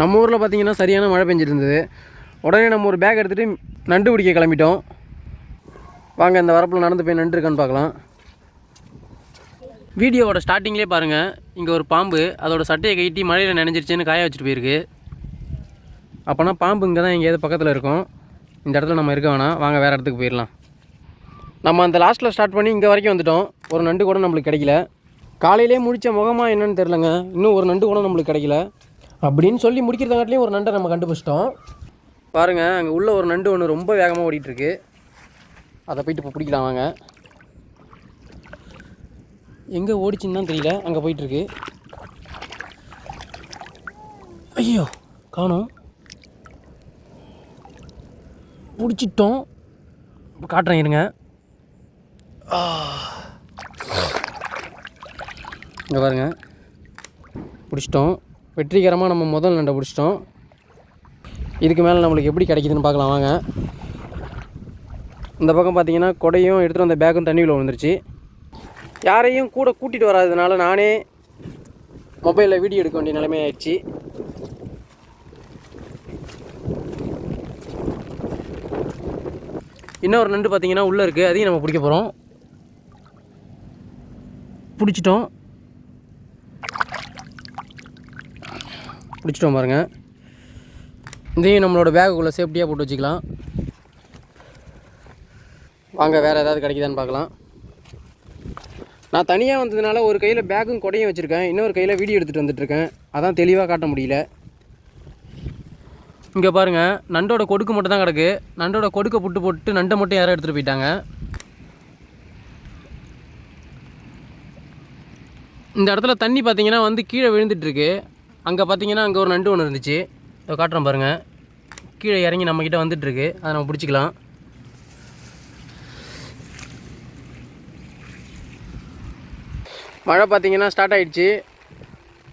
நம்ம ஊரில் பார்த்தீங்கன்னா சரியான மழை பெஞ்சிருந்தது. உடனே நம்ம ஒரு பேக் எடுத்துகிட்டு நண்டு பிடிக்க கிளம்பிட்டோம். வாங்க இந்த வரப்பில் நடந்து போய் நண்டு இருக்கான்னு பார்க்கலாம். வீடியோவோட ஸ்டார்டிங்லேயே பாருங்கள் இங்கே ஒரு பாம்பு அதோட சட்டையை கட்டி மழையில் நினைஞ்சிருச்சுன்னு காய வச்சுட்டு போயிருக்கு. அப்போனா பாம்பு இங்கே தான் எங்கேயாவது பக்கத்தில் இருக்கும். இந்த இடத்துல நம்ம இருக்க வேணாம். வாங்க வேறு இடத்துக்கு போயிடலாம். நம்ம அந்த லாஸ்ட்டில் ஸ்டார்ட் பண்ணி இங்கே வரைக்கும் வந்துட்டோம். ஒரு நண்டு கூட நம்மளுக்கு கிடைக்கல. காலையிலே முடித்த முகமாக என்னன்னு தெரிலங்க இன்னும் ஒரு நண்டு கூட நம்மளுக்கு கிடைக்கல. அப்படின்னு சொல்லி முடிக்கிறதாங்காட்டிலையும் ஒரு நண்டை நம்ம கண்டுபிடிச்சிட்டோம். பாருங்கள் அங்கே உள்ள ஒரு நண்டு ஒன்று ரொம்ப வேகமாக ஓடிட்டுருக்கு. அதை போயிட்டு இப்போ பிடிக்கலாம் வாங்க. எங்கே ஓடிச்சுன்னு தான் தெரியல அங்கே போயிட்டுருக்கு. ஐயோ காணும். பிடிச்சிட்டோம். காட்டுறேன் இருங்க. இங்கே பாருங்க. பிடிச்சிட்டோம். வெற்றிகரமாக நம்ம முதல் நண்டை பிடிச்சிட்டோம். இதுக்கு மேலே நம்மளுக்கு எப்படி கிடைக்குதுன்னு பார்க்கலாம் வாங்க. இந்த பக்கம் பார்த்தீங்கன்னா கொடையும் எடுத்துகிட்டு வந்த பேக்கும் தண்ணியில் விழுந்துருச்சு. யாரையும் கூட கூட்டிகிட்டு வராததுனால நானே மொபைலில் வீடியோ எடுக்க வேண்டிய நிலைமையாயிடுச்சு இன்னொரு நண்டு பார்த்தீங்கன்னா உள்ளே இருக்குது அதையும் நம்ம பிடிக்க போகிறோம் பிடிச்சிட்டோம். பிடிச்சிட்டோம் பாருங்கள் இதையும் நம்மளோட பேக்குள்ளே சேஃப்டியாக போட்டு வச்சுக்கலாம். வாங்க வேறு ஏதாவது கிடைக்குதான்னு பார்க்கலாம். நான் தனியாக வந்ததுனால ஒரு கையில் பேக்கும் கொடையும் வச்சுருக்கேன். இன்னொரு கையில் வீடியோ எடுத்துகிட்டு வந்துட்டுருக்கேன் அதான் தெளிவாக காட்ட முடியல. இங்கே பாருங்கள் நண்டோட கொடுக்கு மட்டும் தான் கிடக்கு. நண்டோட கொடுக்க புட்டு போட்டு நண்டை மட்டும் யாரோ எடுத்துகிட்டு போயிட்டாங்க. இந்த இடத்துல தண்ணி பார்த்தீங்கன்னா வந்து கீழே விழுந்துட்டுருக்கு அங்கே பார்த்தீங்கன்னா அங்கே ஒரு நண்டு ஒன்று இருந்துச்சு. இதை காட்டுறேன் பாருங்கள் கீழே இறங்கி நம்மக்கிட்ட வந்துட்டுருக்கு. அதை நம்ம பிடிச்சிக்கலாம். மழை பார்த்தீங்கன்னா ஸ்டார்ட் ஆகிடுச்சு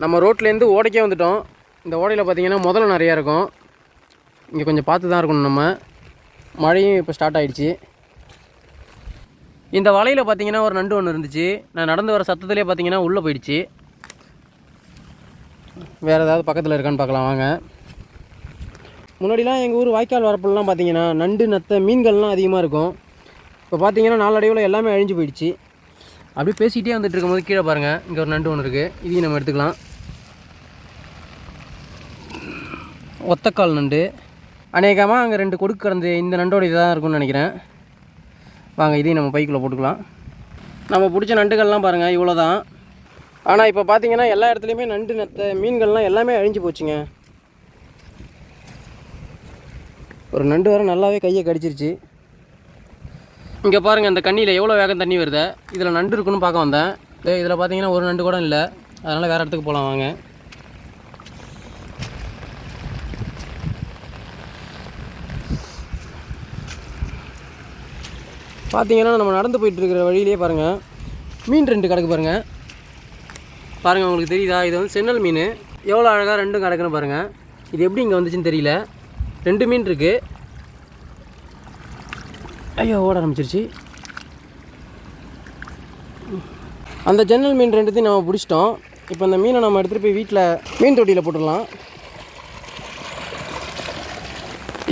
நம்ம ரோட்லேருந்து ஓடைக்கே வந்துட்டோம். இந்த ஓடையில் பார்த்திங்கன்னா முதல்ல நிறையா இருக்கும். இங்கே கொஞ்சம் பார்த்து தான் இருக்கணும் நம்ம. மழையும் இப்போ ஸ்டார்ட் ஆகிடுச்சு இந்த வலையில் பார்த்தீங்கன்னா ஒரு நண்டு ஒன்று இருந்துச்சு. நான் நடந்து வர சத்தத்துலேயே பார்த்தீங்கன்னா உள்ளே போயிடுச்சு. வேறு ஏதாவது பக்கத்தில் இருக்கான்னு பார்க்கலாம் வாங்க. முன்னாடிலாம் எங்கள் ஊர் வாய்க்கால் வரப்புலாம் பார்த்தீங்கன்னா நண்டு நத்தை மீன்கள்லாம் அதிகமாக இருக்கும். இப்போ பார்த்தீங்கன்னா நாளடைவில் எல்லாமே அழிஞ்சு போயிடுச்சு. அப்படியே பேசிகிட்டே வந்துட்டு இருக்கும்போது கீழே பாருங்கள் இங்கே ஒரு நண்டு ஒன்று இருக்குது இதையும் நம்ம எடுத்துக்கலாம். ஒத்தக்கால் நண்டு. அநேகமாக அங்கே ரெண்டு கொடுக்கு கிடந்து இந்த நண்டோட இதாக இருக்கும்னு நினைக்கிறேன். வாங்க இதையும் நம்ம பைக்குள்ளே போட்டுக்கலாம். நம்ம பிடிச்ச நண்டுகள்லாம் பாருங்கள் இவ்வளோ தான் ஆனால் இப்போ பார்த்தீங்கன்னா எல்லா இடத்துலையுமே நண்டு நத்த மீன்கள்லாம் எல்லாமே அழிஞ்சு போச்சுங்க. ஒரு நண்டு வர நல்லாவே கையை கடிச்சிருச்சு. இங்கே பாருங்கள் இந்த கண்ணியில் எவ்வளோ வேகம் தண்ணி வருது? இதில் நண்டு இருக்குன்னு பார்க்க வந்தேன். இதில் பார்த்தீங்கன்னா ஒரு நண்டு கூட இல்லை. அதனால் வேறு இடத்துக்கு போகலாம் வாங்க. பார்த்தீங்கன்னா நம்ம நடந்து போயிட்டுருக்கிற வழியிலே பாருங்கள் மீன் ரெண்டு கிடக்கு பாருங்கள் பாருங்கள் உங்களுக்கு தெரியுதா? இது வந்து சென்னல் மீன். எவ்வளோ அழகாக ரெண்டும் கிடக்குன்னு பாருங்கள் இது எப்படி இங்கே வந்துச்சுன்னு தெரியல. ரெண்டு மீன் இருக்குது ஐயோ ஓட ஆரம்பிச்சிருச்சு. அந்த ஜன்னல் மீன் ரெண்டுத்தையும் நம்ம பிடிச்சிட்டோம். இப்போ அந்த மீனை நம்ம எடுத்துகிட்டு போய் வீட்டில் மீன் தொட்டியில் போட்டுடலாம்.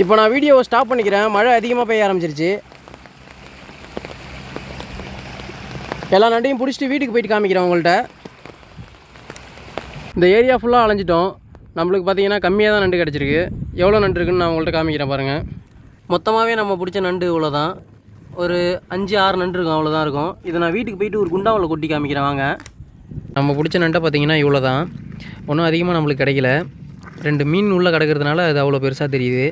இப்போ நான் வீடியோவை ஸ்டாப் பண்ணிக்கிறேன். மழை அதிகமாக பெய்ய ஆரம்பிச்சிருச்சு. எல்லா நண்டையும் பிடிச்சிட்டு வீட்டுக்கு போயிட்டு காமிக்கிறேன் உங்கள்கிட்ட இந்த ஏரியா ஃபுல்லாக அலைஞ்சிட்டோம். நம்மளுக்கு பார்த்தீங்கன்னா கம்மியாக தான் நண்டு கிடச்சிருக்கு. எவ்வளோ நண்டு இருக்குன்னு நான் உங்கள்கிட்ட காமிக்கிறேன் பாருங்கள் மொத்தமாகவே நம்ம பிடிச்ச நண்டு இவ்வளோ தான் ஒரு அஞ்சு ஆறு நண்டு இருக்கும் அவ்வளோதான் இருக்கும். இதை நான் வீட்டுக்கு போயிட்டு ஒரு குண்டாவில் கொட்டி காமிக்கிறேன் வாங்க. நம்ம பிடிச்ச நண்டை பார்த்திங்கன்னா இவ்வளோ தான் ஒன்றும் அதிகமாக நம்மளுக்கு கிடைக்கல. ரெண்டு மீன் உள்ளே கிடக்கிறதுனால அது அவ்வளோ பெருசாக தெரியுது.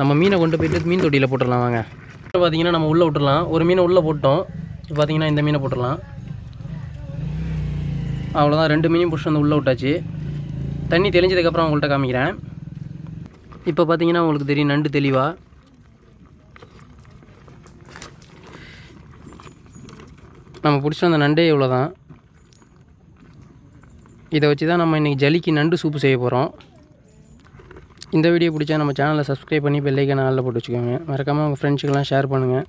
நம்ம மீனை கொண்டு போயிட்டு மீன் தொட்டியில் போட்டுடலாம் வாங்க. இப்போ பார்த்தீங்கன்னா நம்ம உள்ளே விட்டுடலாம். ஒரு மீனை உள்ளே போட்டோம். இப்போ பார்த்தீங்கன்னா இந்த மீனை போட்டுடலாம். அவ்வளோதான் ரெண்டு மீனையும் பிடிச்சி வந்து உள்ளே விட்டாச்சு. தண்ணி தெளிஞ்சதுக்கப்புறம் உங்கள்கிட்ட காமிக்கிறேன். இப்போ பார்த்தீங்கன்னா உங்களுக்கு தெரியும் நண்டு தெளிவாக நம்ம பிடிச்சிட்டு வந்த நண்டே இவ்வளோ தான் இதை வச்சு தான் நம்ம இன்றைக்கி ஜலிக்கு நண்டு சூப்பு செய்ய போகிறோம் இந்த வீடியோ பிடிச்சா நம்ம சேனலை சப்ஸ்கிரைப் பண்ணி பெல்லைக்கான ஆளில் போட்டு வச்சுக்கோங்க. மறக்காமல் உங்கள் ஃப்ரெண்ட்ஸுக்கெல்லாம் ஷேர் பண்ணுங்கள்